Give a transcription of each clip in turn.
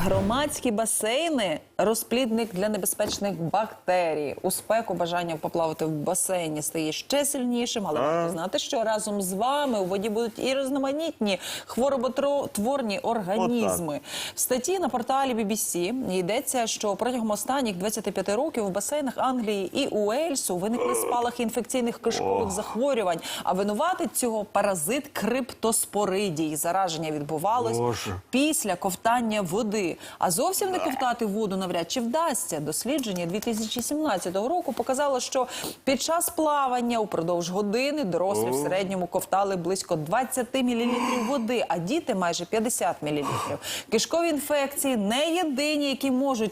Громадські басейни розплідник для небезпечних бактерій. У спеку бажання поплавати в басейні стає ще сильнішим, але варто знати, що разом з вами у воді будуть і різноманітні хвороботворні організми. В статті на порталі BBC йдеться, що протягом останніх 25 років в басейнах Англії і Уельсу виникли спалахи інфекційних кишкових захворювань. А винуватить цього паразит криптоспоридій. Зараження відбувалось Боже. після ковтання води. А зовсім не ковтати воду навряд чи вдасться. Дослідження 2017 року показало, що під час плавання упродовж години дорослі в середньому ковтали близько 20 мл води, а діти майже 50 мл. Кишкові інфекції не єдині, які можуть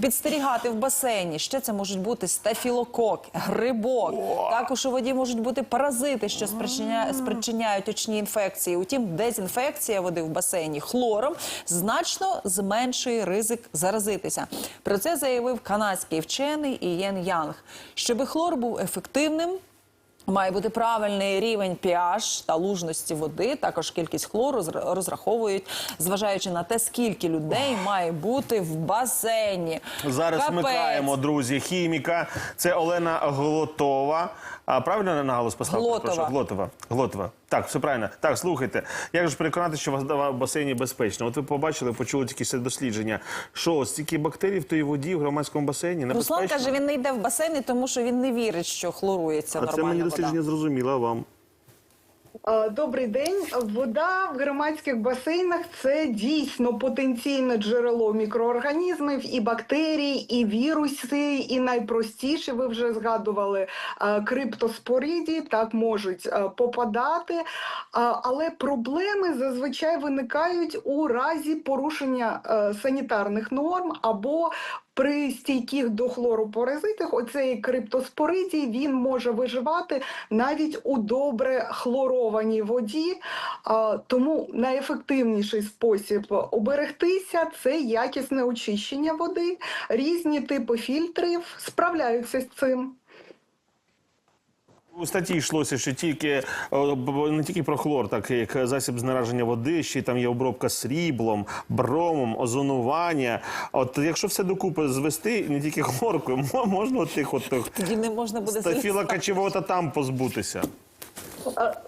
підстерігати в басейні. Ще це можуть бути стафілокок, грибок. Також у воді можуть бути паразити, що спричиняють, спричиняють очні інфекції. Утім, дезінфекція води в басейні хлором значно зменшує ризик заразитися. Про це заявив канадський вчений Ієн Янг. Щоби хлор був ефективним. Має бути правильний рівень pH та лужності води. Також кількість хлору зр- розраховують, зважаючи на те, скільки людей має бути в басейні. Зараз Капець. вмикаємо, друзі, хіміка. Це Олена Глотова. А правильно я наголос поставив? Глотова. Прошу, Глотова. Глотова. Так, все правильно. Так, слухайте. Як же переконати, що вода в басейні безпечна? От ви побачили, почули тільки це дослідження. Що, стільки бактерій в тій воді в громадському басейні? Руслан Небезпечно? каже, він не йде в басейни, тому що він не вірить, що хлорується а це мені вода. дослідження зрозуміло, а вам? А, Добрий день. Вода в громадських басейнах це дійсно потенційне джерело мікроорганізмів, і бактерій, і віруси, і найпростіше, ви вже згадували, а, криптоспориді так можуть попадати. Але проблеми зазвичай виникають у разі порушення е, санітарних норм або при стійких до хлору паразитах оцей криптоспоридій він може виживати навіть у добре хлорованій воді. Тому найефективніший спосіб оберегтися це якісне очищення води. Різні типи фільтрів справляються з цим. У статті йшлося, що тільки не тільки про хлор, так як засіб знераження води, ще й там є обробка сріблом, бромом, озонування. От якщо все докупи звести, не тільки хлоркою, мо- можна от тих от Тоді не можна буде стафілокачевого там позбутися.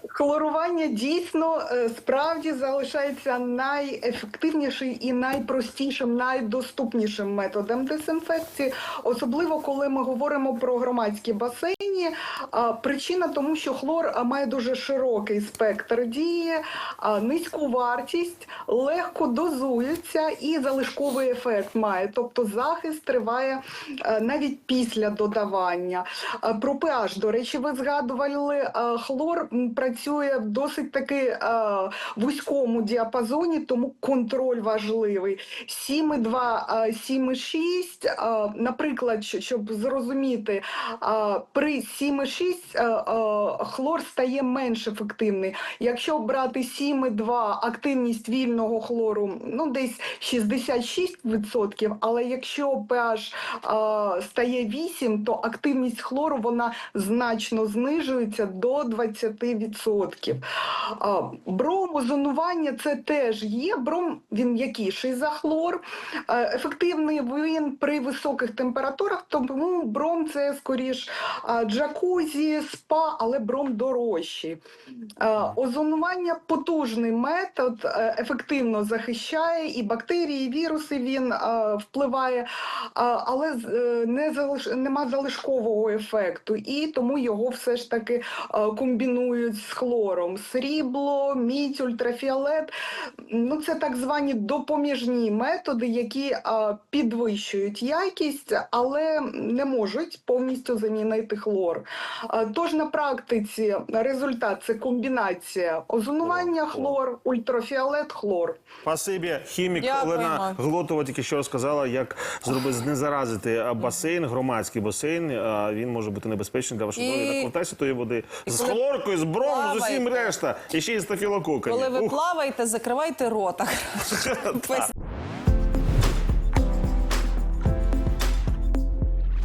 Хлорування дійсно е, справді залишається найефективнішим і найпростішим, найдоступнішим методом дезінфекції, особливо коли ми говоримо про громадські басейни. А, Причина тому, що хлор має дуже широкий спектр дії, низьку вартість, легко дозується і залишковий ефект має, тобто захист триває е, навіть після додавання. Е, Про pH, до речі, ви згадували, хлор працює в досить таки е, вузькому діапазоні, тому контроль важливий. 7,2, е, 7,6, е, наприклад, щоб зрозуміти, е, при 7,6 е, е, хлор стає менш ефективний. Якщо брати 7,2 активність вільного хлору, ну десь 66%, але якщо pH е, стає 8, то активність хлору вона значно знижується до 20%. А, Бром, озонування це теж є. Бром він м'якіший за хлор. Ефективний він при високих температурах, тому бром це скоріш джакузі, спа, але бром дорожчий. Озонування потужний метод, е, ефективно захищає і бактерії, і віруси він впливає, але е, не залиш... нема залишкового ефекту, і тому його все ж таки е, комбінують з хлором. Срібло, мідь, ультрафіолет. Ну, це так звані допоміжні методи, які е, підвищують якість, але не можуть повністю замінити хлор. Е, Тож на практиці результат це комбінація озонування, хлор, ультрафіолет, хлор. Спасибі, хімік Дякуємо. Олена Глотова тільки що розказала, як зробити знезаразити а, басейн, громадський басейн. А він може бути небезпечним для вашого І- здоров'я. Так ковтайся тої води з коли хлоркою, з бромом, з усім решта. І ще й стафілококами. Коли ви Ух. плаваєте, закривайте рота. Весь-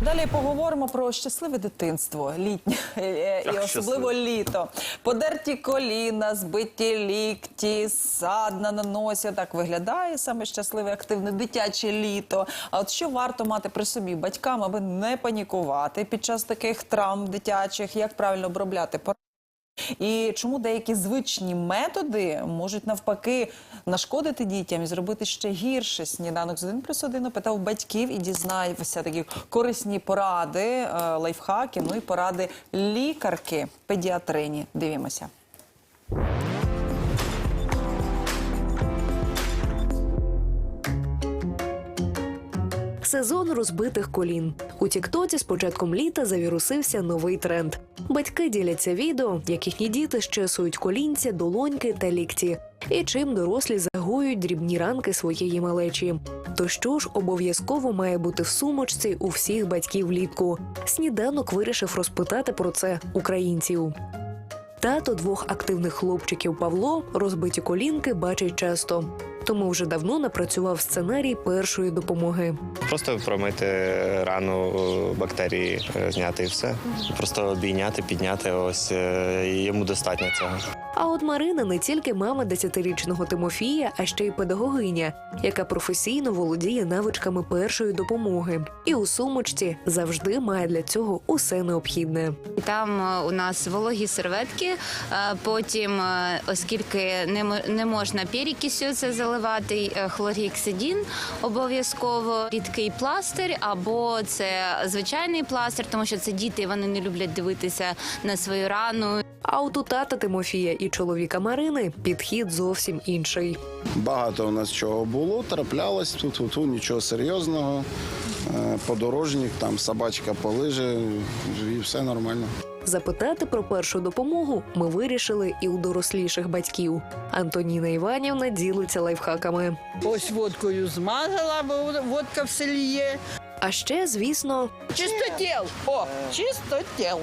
Далі поговоримо про щасливе дитинство, літнє е, і Ах, особливо літо. Подерті коліна, збиті лікті, садна на носі. Так виглядає саме щасливе, активне дитяче літо. А от що варто мати при собі батькам, аби не панікувати під час таких травм дитячих, як правильно обробляти і чому деякі звичні методи можуть навпаки нашкодити дітям і зробити ще гірше? Сніданок з 1 плюс 1 опитав батьків і дізнався такі корисні поради, е, лайфхаки, ну і поради лікарки, педіатрині. Дивімося. Сезон розбитих колін. У Тіктоці з початком літа завірусився новий тренд. Батьки діляться відео, як їхні діти щесують колінця, долоньки та лікті, і чим дорослі загоюють дрібні ранки своєї малечі. То що ж обов'язково має бути в сумочці у всіх батьків влітку? Сніданок вирішив розпитати про це українців. Тато двох активних хлопчиків Павло розбиті колінки бачить часто, тому вже давно напрацював сценарій першої допомоги. Просто промити рану бактерії, е, зняти і все. Просто обійняти, підняти. Ось е, йому достатньо цього. А от Марина не тільки мама десятирічного Тимофія, а ще й педагогиня, яка професійно володіє навичками першої допомоги. І у сумочці завжди має для цього усе необхідне. Там е, у нас вологі серветки. е, Потім, е, оскільки не мо- можна перекисю це заливати, е, хлоргексидін, обов'язково рідкий пластир, або це звичайний пластир, тому що це діти, вони не люблять дивитися на свою рану. А от у тата Тимофія і чоловіка Марини підхід зовсім інший. Багато у нас чого було, траплялось тут, тут, тут нічого серйозного. Е, Подорожник, там собачка полиже, і все нормально. Запитати про першу допомогу ми вирішили і у доросліших батьків. Антоніна Іванівна ділиться лайфхаками. Ось водкою змазала, бо водка в селі є. А ще, звісно, Чистотіл! О, чистотіл!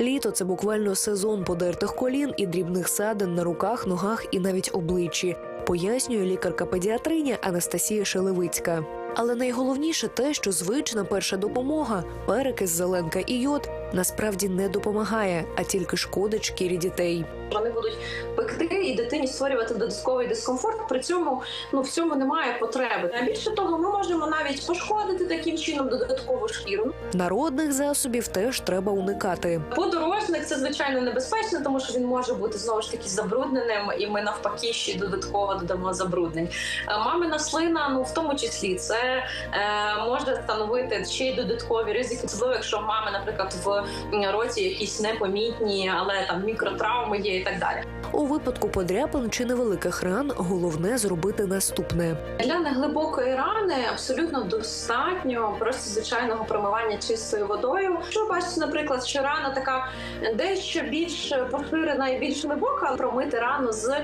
Літо це буквально сезон подертих колін і дрібних садин на руках, ногах і навіть обличчі, пояснює лікарка-педіатриня Анастасія Шелевицька. Але найголовніше те, що звична перша допомога, перекис зеленка і йод, насправді не допомагає, а тільки шкодить шкірі дітей. Вони будуть пекти і дитині створювати додатковий дискомфорт. При цьому ну в цьому немає потреби. А більше того, ми можемо навіть пошкодити таким чином додаткову шкіру. Народних засобів теж треба уникати. Подорожник це звичайно небезпечно, тому що він може бути знову ж таки забрудненим, і ми навпаки ще додатково додамо забруднень. Е, Мамина слина, ну в тому числі, це е, може становити ще й додаткові ризики, особливо якщо в мами, наприклад, в м, роті якісь непомітні, але там мікротравми є і так далі. У випадку подряпин чи невеликих ран головне зробити наступне. Для неглибокої рани абсолютно достатньо просто звичайного промивання чистою водою. Ви бачите, наприклад, що рана така дещо більш поширена і більш глибока, промити рану з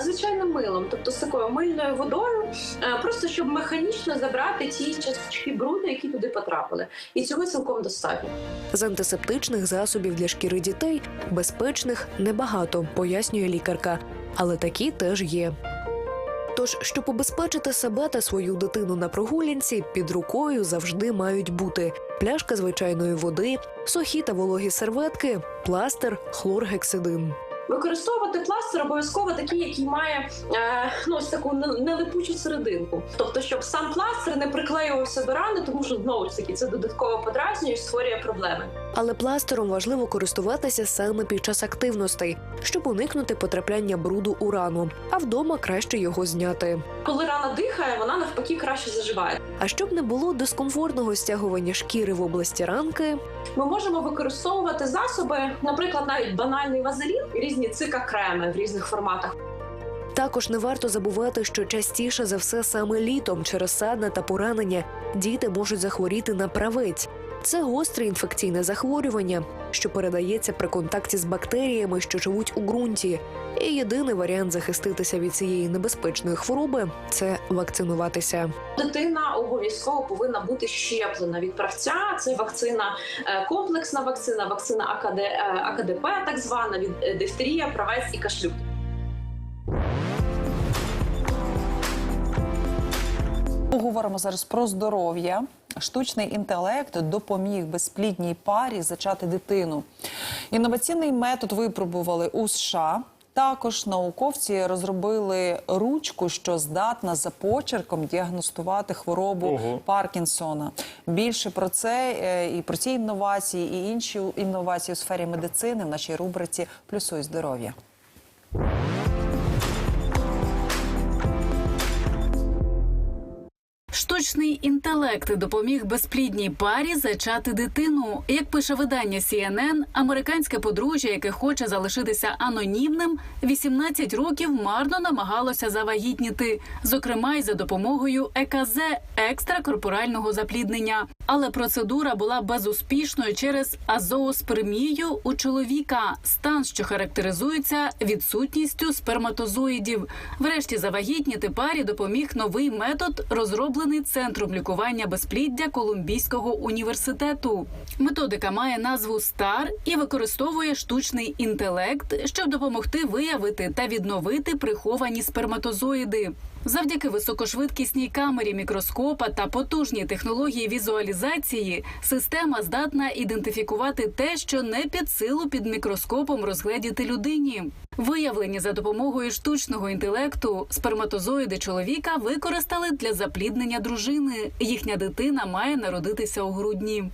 звичайним милом, тобто з такою мильною водою, е, просто щоб механічно забрати ті часточки бруду, які туди потрапили, і цього цілком достатньо. З антисептичних засобів для шкіри дітей безпечних небагато, пояснює лікарка, але такі теж є. Тож, щоб убезпечити себе та свою дитину на прогулянці, під рукою завжди мають бути пляшка звичайної води, сухі та вологі серветки, пластир, хлоргексидин. Використовувати пластир обов'язково такий, який має е, ну ось таку не- нелипучу серединку. Тобто, щоб сам пластир не приклеювався до рани, тому що знову ж таки це додатково подразнює і створює проблеми. Але пластиром важливо користуватися саме під час активностей, щоб уникнути потрапляння бруду у рану, а вдома краще його зняти. Коли рана дихає, вона навпаки краще заживає. А щоб не було дискомфортного стягування шкіри в області ранки, Ми можемо використовувати засоби, наприклад, навіть банальний вазелін, різні цикакреми в різних форматах. Також не варто забувати, що частіше за все саме літом через садна та поранення діти можуть захворіти на правець. Це гостре інфекційне захворювання, що передається при контакті з бактеріями, що живуть у ґрунті. І єдиний варіант захиститися від цієї небезпечної хвороби це вакцинуватися. Дитина обов'язково повинна бути щеплена від правця. Це вакцина е, комплексна вакцина, вакцина АКД, е, АКДП, так звана від е, дифтерія, правець і кашлюк. поговоримо зараз про здоров'я. Штучний інтелект допоміг безплідній парі зачати дитину. Інноваційний метод випробували у США. Також науковці розробили ручку, що здатна за почерком діагностувати хворобу Ого. Паркінсона. Більше про це е, і про ці інновації, і інші інновації у сфері медицини в нашій рубриці Плюсуй здоров'я. Штучний інтелект допоміг безплідній парі зачати дитину. Як пише видання CNN, американське подружжя, яке хоче залишитися анонімним, 18 років марно намагалося завагітніти, зокрема й за допомогою ЕКЗ екстракорпорального запліднення. Але процедура була безуспішною через азооспермію у чоловіка, стан, що характеризується відсутністю сперматозоїдів. Врешті завагітніти парі допоміг новий метод, розроблений центром лікування безпліддя Колумбійського університету. Методика має назву СТАР і використовує штучний інтелект, щоб допомогти виявити та відновити приховані сперматозоїди. Завдяки високошвидкісній камері мікроскопа та потужній технології візуалізації система здатна ідентифікувати те, що не під силу під мікроскопом розгледіти людині. Виявлені за допомогою штучного інтелекту сперматозоїди чоловіка використали для запліднення дружини. Їхня дитина має народитися у грудні.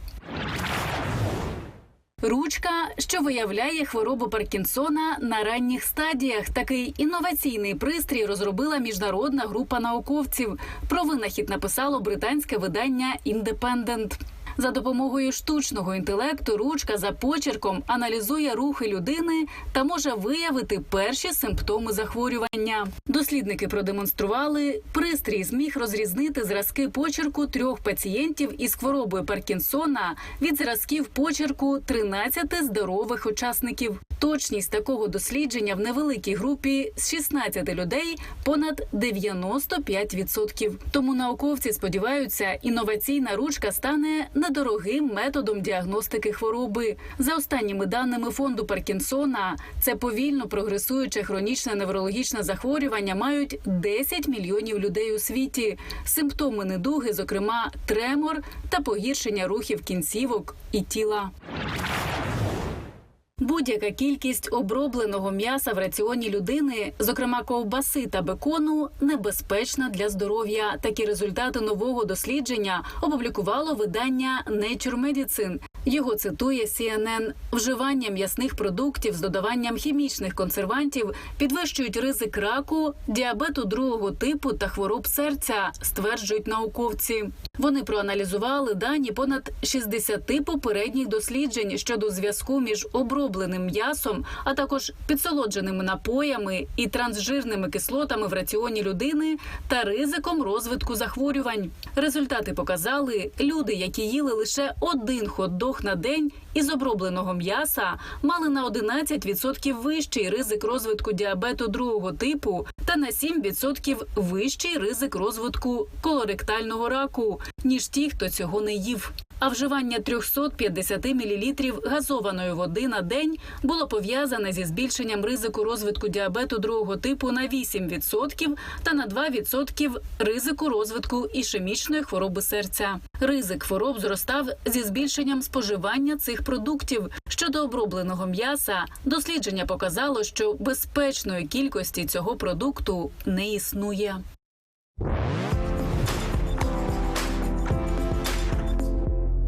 Ручка, що виявляє хворобу Паркінсона на ранніх стадіях. Такий інноваційний пристрій розробила міжнародна група науковців. Про винахід написало британське видання Індепендент. За допомогою штучного інтелекту ручка за почерком аналізує рухи людини та може виявити перші симптоми захворювання. Дослідники продемонстрували, пристрій зміг розрізнити зразки почерку трьох пацієнтів із хворобою Паркінсона від зразків почерку 13 здорових учасників. Точність такого дослідження в невеликій групі з 16 людей понад 95%. Тому науковці сподіваються, інноваційна ручка стане недорогим методом діагностики хвороби. За останніми даними фонду Паркінсона, це повільно прогресуюче хронічне неврологічне захворювання мають 10 мільйонів людей у світі. Симптоми недуги, зокрема, тремор та погіршення рухів кінцівок і тіла. Будь-яка кількість обробленого м'яса в раціоні людини, зокрема ковбаси та бекону, небезпечна для здоров'я. Такі результати нового дослідження опублікувало видання Nature Medicine. Його цитує CNN. Вживання м'ясних продуктів з додаванням хімічних консервантів підвищують ризик раку, діабету другого типу та хвороб серця, стверджують науковці. Вони проаналізували дані понад 60 попередніх досліджень щодо зв'язку між обробленим м'ясом, а також підсолодженими напоями і трансжирними кислотами в раціоні людини та ризиком розвитку захворювань. Результати показали, люди, які їли лише один хот-дог на день із обробленого м'яса, мали на 11% вищий ризик розвитку діабету другого типу та на 7% вищий ризик розвитку колоректального раку, ніж ті, хто цього не їв. А вживання 350 мл газованої води на день було пов'язане зі збільшенням ризику розвитку діабету другого типу на 8% та на 2% ризику розвитку ішемічної хвороби серця. Ризик хвороб зростав зі збільшенням споживання цих продуктів. Щодо обробленого м'яса, дослідження показало, що безпечної кількості цього продукту не існує.